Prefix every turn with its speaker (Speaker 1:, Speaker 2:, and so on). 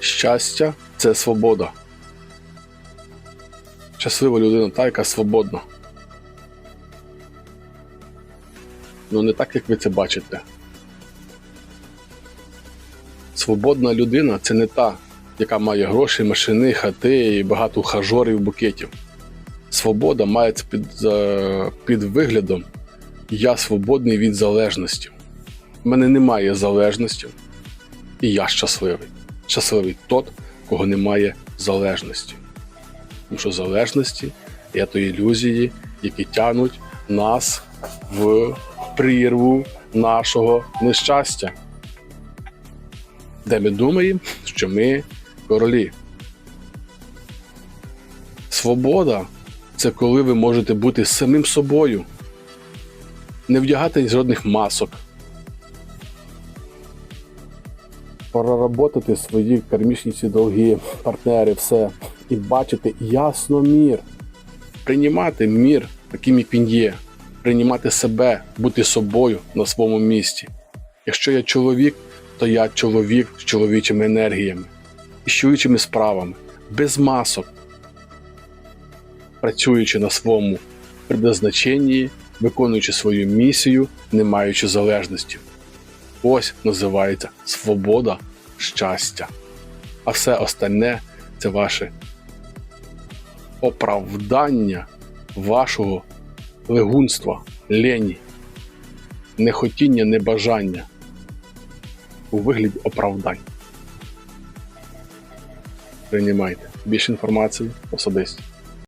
Speaker 1: Щастя це свобода. Щаслива людина та, яка свободна. Ну не так, як ви це бачите. Свободна людина це не та, яка має гроші, машини, хати і багато ухажорів, букетів. Свобода мається під, під виглядом Я свободний від залежності. У мене немає залежності, і я щасливий. Щасливий тот, кого немає залежності. Тому що залежності є то ілюзії, які тягнуть нас в прірву нашого нещастя, де ми думаємо, що ми королі. Свобода це коли ви можете бути самим собою, не вдягати жодних масок, проработати свої кармічні ці долги, партнери, все, і бачити ясно мір, приймати мір таким, як він є, приймати себе, бути собою на своєму місці. Якщо я чоловік, то я чоловік з чоловічими енергіями і з чоловічими справами, без масок, працюючи на своєму предназначенні, виконуючи свою місію, не маючи залежності. Ось називається свобода щастя. А все остальне це ваше оправдання вашого легунства, лені, нехотіння, небажання у вигляді оправдань. Приймайте більше інформації особисто.